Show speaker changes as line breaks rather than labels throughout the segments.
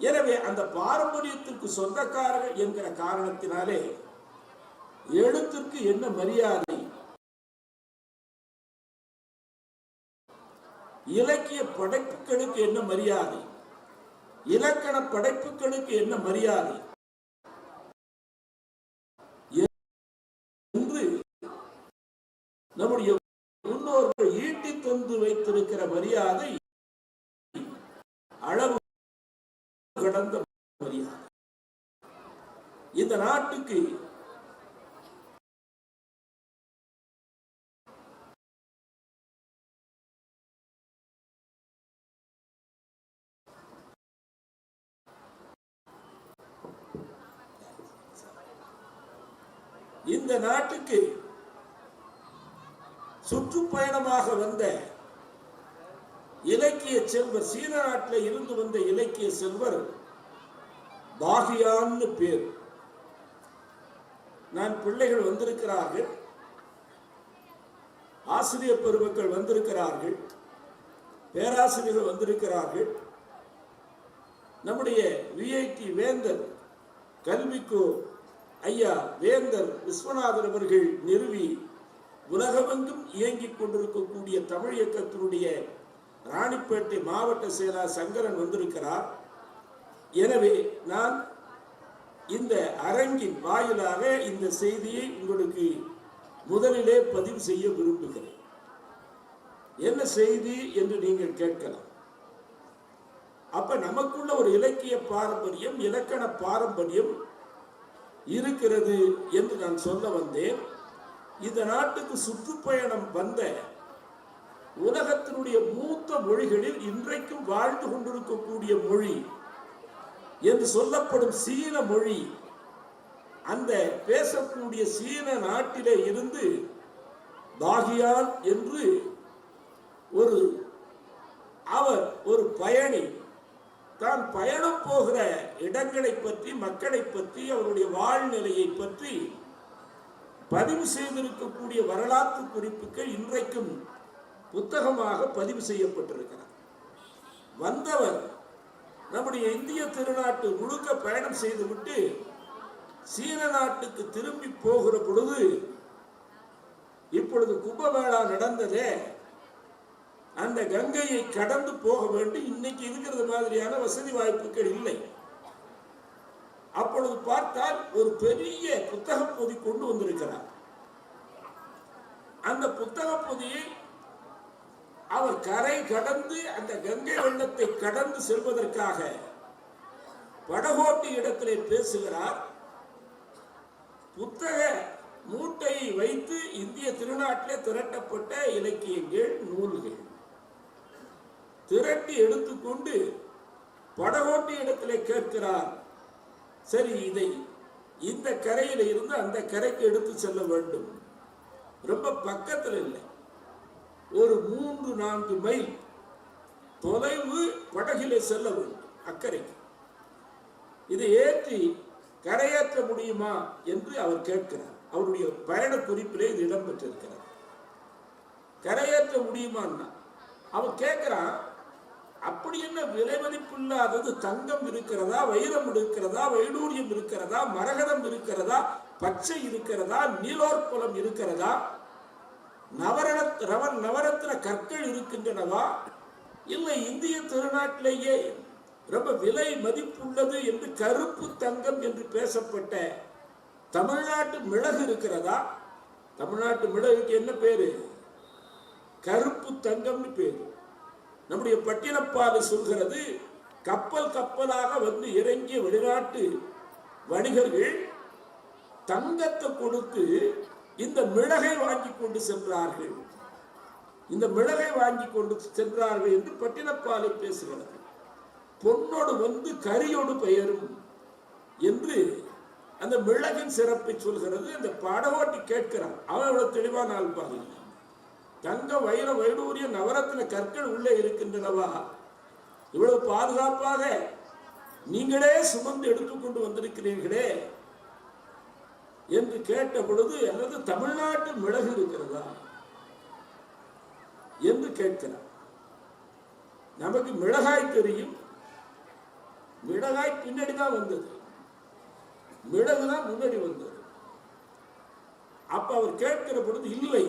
எனவே அந்த பாரம்பரியத்திற்கு சொந்தக்காரர்கள் என்கிற காரணத்தினாலே எழுத்திற்கு என்ன மரியாதை? இலக்கிய படைப்புகளுக்கு என்ன மரியாதை? இலக்கண படைப்புகளுக்கு என்ன மரியாதை? என்று நம்முடைய முன்னோர்கள் ஈட்டி தந்து வைத்திருக்கிற மரியாதை அளவு கடந்த மரியாதை. இந்த நாட்டுக்கு இந்த நாட்டுக்கு சுற்றுப்பயணமாக வந்த இலக்கிய செல்வர் சீன நாட்டில் இருந்து வந்த இலக்கிய செல்வர் பாகியான்னு பேர். நான் பிள்ளைகள் வந்திருக்கிறார்கள். ஆசிரியர் பெருமக்கள் வந்திருக்கிறார்கள். பேராசிரியர்கள் வந்திருக்கிறார்கள். நம்முடைய விஐடி வேந்தர் கல்விக்கு ஐயா வேந்தர் விஸ்வநாதர் அவர்கள் நிறுவி உலகமெங்கும் இயங்கிக் கொண்டிருக்கக்கூடிய தமிழ் இயக்கத்தினுடைய ராணிப்பேட்டை மாவட்ட செயலாளர் சங்கரன் வந்திருக்கிறார். எனவே நான் இந்த அரங்கின் வாயிலாக இந்த செய்தியை உங்களுக்கு முதலிலே பதிவு செய்ய விரும்புகிறேன். என்ன செய்தி என்று நீங்கள் கேட்கலாம். அப்ப நமக்குள்ள ஒரு இலக்கிய பாரம்பரியம் இலக்கண பாரம்பரியம் இருக்கிறது என்று நான் சொல்ல வந்தேன். இந்த நாட்டுக்கு சுற்றுப்பயணம் வந்த உலகத்தினுடைய மூத்த மொழிகளில் இன்றைக்கும் வாழ்ந்து கொண்டிருக்கக்கூடிய மொழி என்று சொல்லப்படும் சீன மொழி அந்த பேசக்கூடிய சீன நாட்டிலே இருந்து பாகியான் என்று ஒரு அவர் ஒரு பயணி தான் பயணம் போகிற இடங்களை பற்றி மக்களை பற்றி அவருடைய வாழ்நிலையை பற்றி பதிவு செய்திருக்கக்கூடிய வரலாற்று குறிப்புகள் இன்றைக்கும் புத்தகமாக பதிவு செய்யப்பட்டிருக்கிறார் வந்தவர் நம்முடைய இந்திய திருநாட்டு முழுக்க பயணம் செய்துவிட்டு சீன நாட்டுக்கு திரும்பி போகிற பொழுது இப்பொழுது கும்பமேளா நடந்ததே அந்த கங்கையை கடந்து போக வேண்டும். இன்னைக்கு இருக்கிறது மாதிரியான வசதி வாய்ப்புகள் இல்லை. அப்பொழுது பார்த்தால் ஒரு பெரிய புத்தக பொதி கொண்டு வந்திருக்கிறார். அந்த புத்தக பொதியை அவர் கரை கடந்து அந்த கங்கை வெள்ளத்தை கடந்து செல்வதற்காக வடகோட்டி இடத்திலே பேசுகிறார். புத்தக மூட்டையை வைத்து இந்திய திருநாட்டிலே திரட்டப்பட்ட இலக்கியங்கள் நூல்கள். திரட்டி எடுத்துக்கொண்டு படகோட்டி இடத்திலே கேட்கிறார். சரி இதை இந்த கரையில் இருந்து அந்த கரைக்கு எடுத்து செல்ல வேண்டும். ரொம்ப பக்கத்தில் இல்லை ஒரு மூன்று நான்கு மைல் தொலைவு படகிலே செல்ல வேண்டும் அக்கறைக்கு. இதை ஏற்றி கரையேற்ற முடியுமா என்று அவர் கேட்கிறார். அவருடைய பயண குறிப்பிலே இது இடம்பெற்றிருக்கிறார் கரையேற்ற முடியுமான்னா அவன் கேட்கிறான் அப்படி என்ன விலை இல்லாதது தங்கம் இருக்கிறதா வைரம் இருக்கிறதா வைடூரியம் இருக்கிறதா மரகதம் இருக்கிறதா பச்சை இருக்கிறதா நீலோற்பலம் இருக்கிறதா நவரத் ரவ நவரத்ன கற்கள் இருக்கின்றனவா? இல்லை இந்திய திருநாட்டிலேயே ரொம்ப விலை மதிப்புள்ளது என்று கருப்பு தங்கம் என்று பேசப்பட்ட தமிழ்நாட்டு மிளகு இருக்கிறதா? தமிழ்நாட்டு மிளகுக்கு என்ன பேரு? கருப்பு தங்கம்னு பேரு. நம்முடைய பட்டினப்பாடு சொல்கிறது கப்பல் கப்பலாக வந்து இறங்கிய வெளிநாட்டு வணிகர்கள் தங்கத்தை கொடுத்து இந்த மிளகை வாங்கி கொண்டு சென்றார்கள். இந்த மிளகை வாங்கி கொண்டு சென்றார்கள் என்று பட்டினப்பாலை பேசுகிறது. பொன்னோடு வந்து கரியோடு பெயரும் என்று அந்த மிளகின் சிறப்பை சொல்கிறது. அந்த படகோட்டி கேட்கிறான் அவன் எவ்வளவு தெளிவான ஆள் பாருங்க தங்க வைர வைடூரிய நவரத்தின கற்கள் உள்ளே இருக்கின்றனவா? இவ்வளவு பாதுகாப்பாக நீங்களே சுமந்து எடுத்துக்கொண்டு வந்திருக்கிறீர்களே. என்று கேட்ட பொழுது எனது தமிழ்நாட்டு மிளகு இருக்கிறதா என்று கேட்கிறார். நமக்கு மிளகாய் தெரியும். மிளகாய் பின்னாடி தான் வந்தது. மிளகு தான் முன்னாடி வந்தது. அப்ப அவர் கேட்கிற பொழுது இல்லை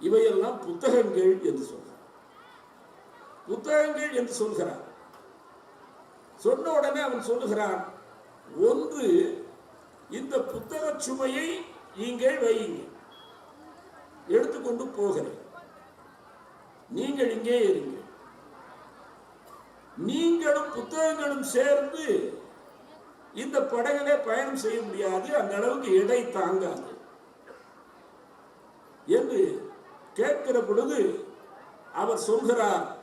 இவையெல்லாம் புத்தகங்கள் என்று சொல்றார். புத்தகங்கள் என்று சொல்கிறார். சொன்ன உடனே அவன் சொல்லுகிறான் ஒன்று இந்த புத்தக சுமையை நீங்கள் வையுங்க. எடுத்துக்கொண்டு போகிறேன். நீங்கள் இங்கே இருங்க. நீங்களும் புத்தகங்களும் சேர்ந்து இந்த படகளே பயணம் செய்ய முடியாது. அந்த அளவுக்கு எடை தாங்காது. என்று கேட்கிற பொழுது அவர் சொல்கிறார்.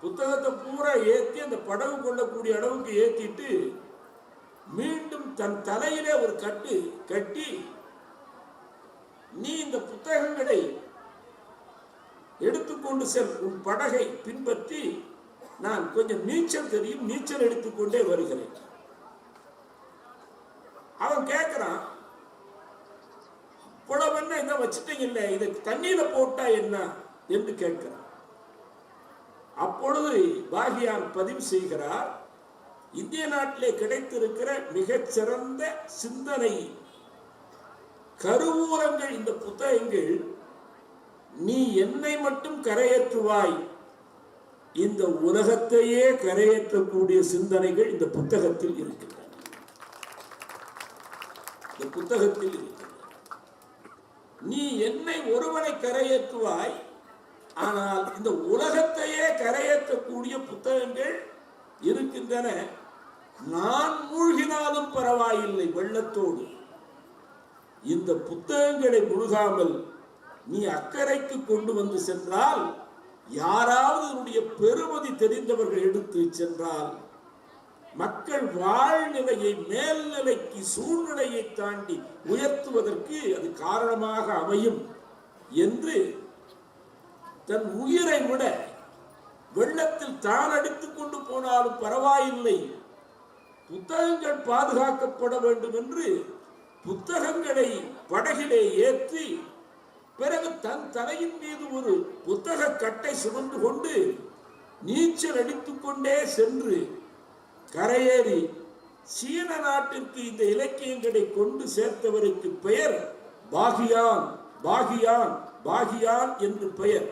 புத்தகத்தை பூரா ஏத்தி அந்த படகு கொள்ளக்கூடிய அளவுக்கு ஏத்திட்டு மீண்டும் தன் தலையிலே ஒரு கட்டு கட்டி நீ இந்த புத்தகங்களை எடுத்துக்கொண்டு செல் உன் படகை பின்பற்றி நான் கொஞ்சம் நீச்சல் தெரியும் நீச்சல் எடுத்துக்கொண்டே வருகிறேன். அவன் கேட்கிறான் இவ்வளவு என்ன இதை வச்சுட்டீங்கல்ல இதை தண்ணியில போட்டா என்ன? என்று கேட்கிறான் அப்பொழுது பாகியான் பதிவு செய்கிறார் இந்திய நாட்டிலே கிடைத்திருக்கிற மிகச்சிறந்த சிந்தனை கருவூரங்கள் இந்த புத்தகங்கள் நீ என்னை மட்டும் கரையேற்றுவாய். இந்த உலகத்தையே கரையேற்றக்கூடிய சிந்தனைகள் இந்த புத்தகத்தில் இருக்கின்றன. இந்த புத்தகத்தில் இருக்கின்றன. நீ என்னை ஒருவனை கரையேற்றுவாய் ஆனால் இந்த உலகத்தையே கரையேற்றக்கூடிய புத்தகங்கள் இருக்கின்றன. நான் மூழ்கினாலும் பரவாயில்லை வெள்ளத்தோடு. இந்த புத்தகங்களை முழுகாமல் நீ அக்கறைக்கு கொண்டு வந்து சென்றால் யாராவது இதனுடைய பெருமதி தெரிந்தவர்கள் எடுத்து சென்றால் மக்கள் வாழ்நிலையை மேல்நிலைக்கு சூழ்நிலையை தாண்டி உயர்த்துவதற்கு அது காரணமாக அமையும் என்று தன் உயிரை விட வெள்ளத்தில் தான் அடித்துக் கொண்டு போனாலும் பரவாயில்லை. புத்தகங்கள் பாதுகாக்கப்பட வேண்டும் என்று புத்தகங்களை படகிலே ஏற்றி பிறகு தன் தலையின் மீது ஒரு புத்தக கட்டை சுமந்து கொண்டு நீச்சல் அடித்துக் கொண்டே சென்று கரையேறி சீன நாட்டிற்கு இந்த இலக்கியங்களை கொண்டு சேர்த்தவருக்கு பெயர் பாகியான் பாகியான் பாகியான் என்று பெயர்.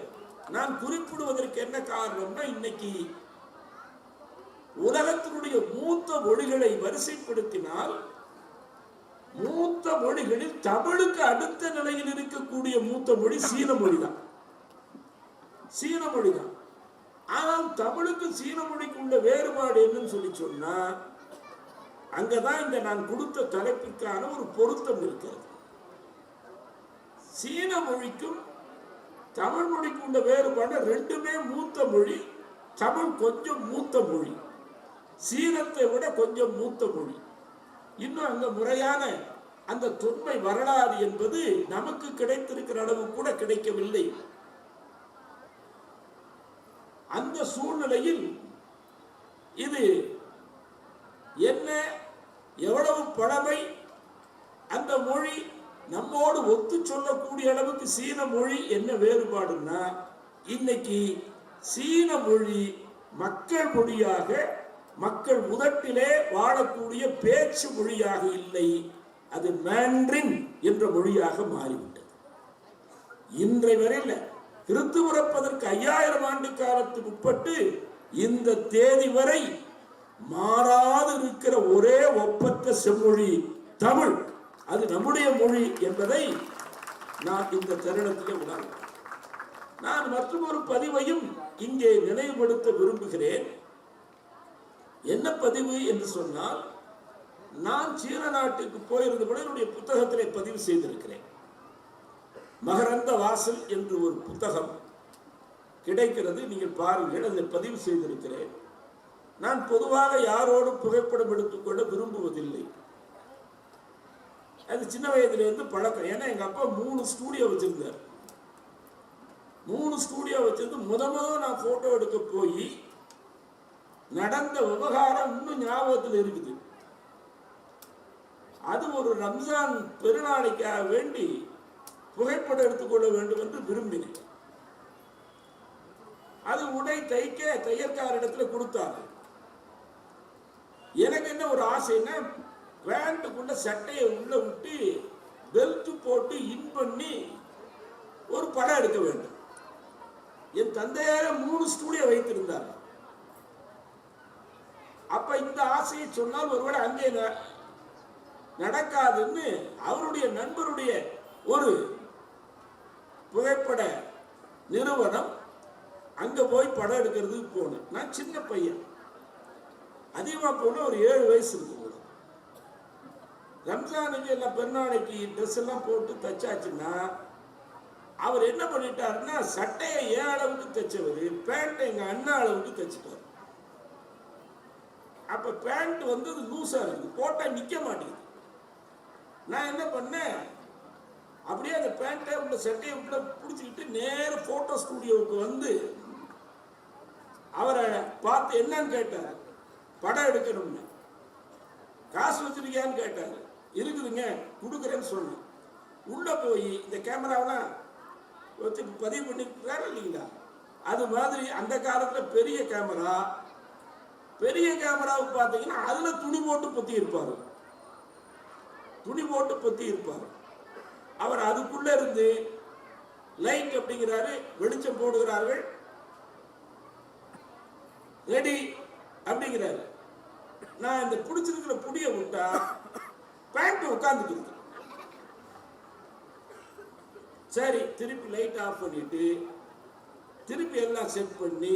நான் குறிப்பிடுவதற்கு என்ன காரணம்னா இன்னைக்கு உலகத்தினுடைய மூத்த மொழிகளை வரிசைப்படுத்தினால் மூத்த மொழிகளில் தமிழுக்கு அடுத்த நிலையில் இருக்கக்கூடிய மூத்த மொழி சீன மொழி தான் சீன மொழி தான் ஆனால் தமிழுக்கு சீன மொழிக்கு உள்ள வேறுபாடு என்னன்னு சொல்லி சொன்னா அங்கதான் இந்த நான் கொடுத்த தலைப்பிற்கான ஒரு பொருத்தம் இருக்கிறது. சீன மொழிக்கும் தமிழ் மொழிக்கு உள்ள வேறுபாடு ரெண்டுமே மூத்த மொழி தமிழ் கொஞ்சம் மூத்த மொழி. சீனத்தை விட கொஞ்சம் மூத்த மொழி. இன்னும் அங்க முறையான அந்த தொன்மை வரலாறு என்பது நமக்கு கிடைத்திருக்கிற அளவு கூட கிடைக்கவில்லை. அந்த சூழ்நிலையில் இது என்ன எவ்வளவு பழமை அந்த மொழி நம்மோடு ஒத்து சொல்லக்கூடிய அளவுக்கு சீன மொழி என்ன வேறுபாடுன்னா இன்னைக்கு சீன மொழி மக்கள் மொழியாக மக்கள் முதட்டிலே வாழக்கூடிய பேச்சு மொழியாக இல்லை. அது மேண்ட்ரின் என்ற மொழியாக மாறிவிட்டது. இன்றை வரையில் கிறித்து பிறப்பதற்கு ஐயாயிரம் ஆண்டு காலத்துக்கு உட்பட்டு இந்த தேதி வரை மாறாது இருக்கிற ஒரே ஒப்பற்ற செம்மொழி தமிழ். அது நம்முடைய மொழி என்பதை நான் இந்த தருணத்திலே உணர்கிறேன். நான் மற்றொரு பதிவையும் இங்கே நினைவுபடுத்த விரும்புகிறேன். என்ன பதிவு என்று சொன்னால் நான் சீன நாட்டுக்கு போயிருந்த கூட என்னுடைய புத்தகத்திலே பதிவு செய்திருக்கிறேன். மகரந்த வாசல் என்று ஒரு புத்தகம் கிடைக்கிறது. நீங்கள் பாருங்கள் அதில் பதிவு செய்திருக்கிறேன். நான் பொதுவாக யாரோடும் புகைப்படம் எடுத்துக்கொள்ள விரும்புவதில்லை. அது சின்ன வயதிலிருந்து பழக்கம். ஏன்னா எங்கள் அப்பா மூணு ஸ்டூடியோ வச்சிருந்தார். மூணு ஸ்டூடியோ வச்சிருந்து முத முத நான் ஃபோட்டோ எடுக்க போய் நடந்த விவகாரம் இன்னும் ஞாபகத்தில் இருக்குது. அது ஒரு ரம்ஜான் பெருநாளைக்காக வேண்டி புகைப்படம் எடுத்துக்கொள்ள வேண்டும் என்று விரும்பினேன். அது உடை தைக்க தையற்காரிடத்துல என்ன ஒரு ஆசைன்னா பேண்ட்டுக்குள்ள சட்டையை உள்ள விட்டு பெல்ட் போட்டு இன் பண்ணி ஒரு படம் எடுக்க வேண்டும். என் தந்தையார மூணு ஸ்டூடியோ வைத்திருந்தார் அப்ப இந்த ஆசையை சொன்னால் ஒருவேளை அங்கே நடக்காதுன்னு அவருடைய நண்பருடைய ஒரு புகைப்பட நிறுவனம் அங்க போய் படம் எடுக்கிறதுக்கு போனேன். நான் சின்ன பையன். அதிகமா போன ஒரு ஏழு வயசு இருக்கும் ரம்ஜானுக்கு எல்லாம் பெருநாளைக்கு ட்ரெஸ் எல்லாம் போட்டு தைச்சாச்சுன்னா அவர் என்ன பண்ணிட்டாருன்னா சட்டையை ஏன் அளவுக்கு தைச்சவர் பேண்ட்டை எங்கள் அண்ணா அளவுக்கு தைச்சிட்டார். அப்போ பேண்ட் வந்து அது இருக்குது. போட்டால் நிற்க மாட்டேங்குது. நான் என்ன பண்ணேன்? அப்படியே அந்த பேண்ட்டை உள்ள சட்டையை உள்ள பிடிச்சிக்கிட்டு நேர ஃபோட்டோ ஸ்டூடியோவுக்கு வந்து அவரை பார்த்து என்னன்னு கேட்டார். படம் எடுக்கணும்னு. காசு வச்சிருக்கியான்னு கேட்டார். இருக்குதுங்க கொடுக்குறேன்னு சொன்னேன் உள்ளே போய் இந்த கேமராவெலாம் வச்சு பதிவு பண்ணிக்கிறாரு இல்லைங்களா? அது மாதிரி அந்த காலத்தில் பெரிய கேமரா பெரிய கேமராவுக்கு பார்த்தீங்கன்னா அதுல துணி போட்டு பொத்தி இருப்பாரு துணி போட்டு பொத்தி இருப்பார் அவர் அதுக்குள்ள இருந்து லைட் அப்படிங்கிறாரு வெளிச்சம் போடுகிறார்கள். ரெடி அப்படிங்கிறாரு. நான் இந்த பிடிச்சிருக்கிற புடிய விட்டா பேண்ட் உட்காந்துக்கிறது சரி திருப்பி லைட் ஆஃப் பண்ணிட்டு திருப்பி எல்லாம் செட் பண்ணி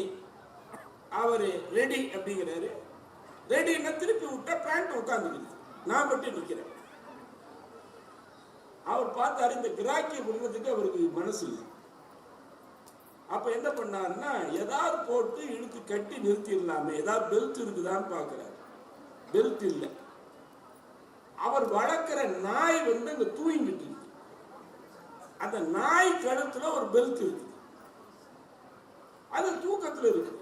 அவர் ரெடி அப்படிங்கிறாரு. ரெடின்னா திருப்பி விட்டா பேண்ட் உட்காந்துக்கிறது நான் மட்டும் நிற்கிறேன் அவர் பார்த்தாரு இந்த கிராக்கியை விடுறதுக்கு அவருக்கு மனசு இல்லை. அப்ப என்ன பண்ணாருன்னா ஏதாவது போட்டு இழுத்து கட்டி நிறுத்திடலாமே. ஏதாவது பெல்ட் இருக்குதான்னு பாக்குறாரு பெல்ட் இல்லை. அவர் வளர்க்கிற நாய் வந்து அங்க தூங்கிட்டு இருக்கு. அந்த நாய் கழுத்துல ஒரு பெல்ட் இருக்குது. அது தூக்கத்துல இருக்கு.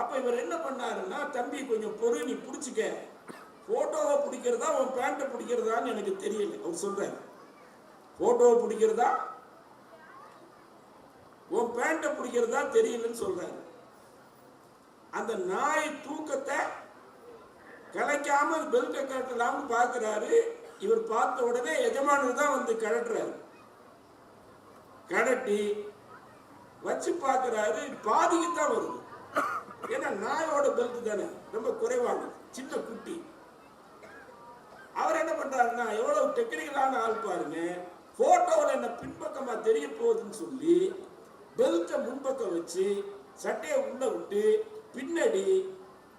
அப்ப இவர் என்ன பண்ணாருன்னா தம்பி கொஞ்சம் பொறு நீ பிடிச்சிக்க. போட்டோவை பிடிக்கிறதா உன் பேண்ட்டை பிடிக்கிறதான்னு எனக்கு தெரியல. அவர் சொல்றாரு. போட்டோவை பிடிக்கிறதா? உன் பேண்ட்டை பிடிக்கிறதா தெரியலன்னு சொல்றாரு. அந்த நாய் தூக்கத்தை கலைக்காம பெல்ட்டை கட்டலாம்னு பார்க்கிறாரு இவர் பார்த்த உடனே எஜமானர் தான் வந்து கழட்டுறாரு. கழட்டி வச்சு பார்க்கிறாரு பாதிக்கு தான் வருது. ஏன்னா நாயோட பெல்ட் தானே. ரொம்ப குறைவானது. சின்ன குட்டி. அவர் என்ன பண்றாருன்னா எவ்வளவு டெக்னிக்கலான ஆள் பாருங்க. போட்டோவில் என்ன பின்பக்கமா தெரிய போகுதுன்னு சொல்லி பெல்ட்டை முன்பக்கம் வச்சு சட்டையை உள்ள விட்டு பின்னாடி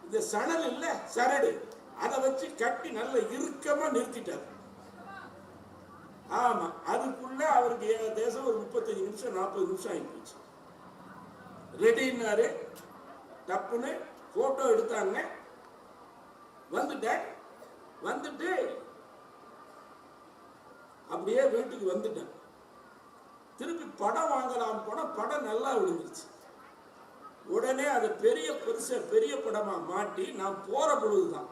இந்த சணல் இல்ல சரடு. அதை வச்சு கட்டி நல்ல இறுக்கமா நிறுத்திட்டார். ஆமா அதுக்குள்ள அவருக்கு ஏகதேசம் ஒரு முப்பத்தஞ்சு நிமிஷம் நாற்பது நிமிஷம் ஆகி போச்சு ரெடின்னாரு டப்புன்னு போட்டோ எடுத்தாங்க. வந்துட்டேன். வந்துட்டு அப்படியே வீட்டுக்கு வந்துட்டேன். திருப்பி படம் வாங்கலாம் போனால் படம் நல்லா விழுந்துருச்சு. உடனே அதை பெரிய பெருசாக பெரிய படமாக மாட்டி நான் போட பொழுது தான்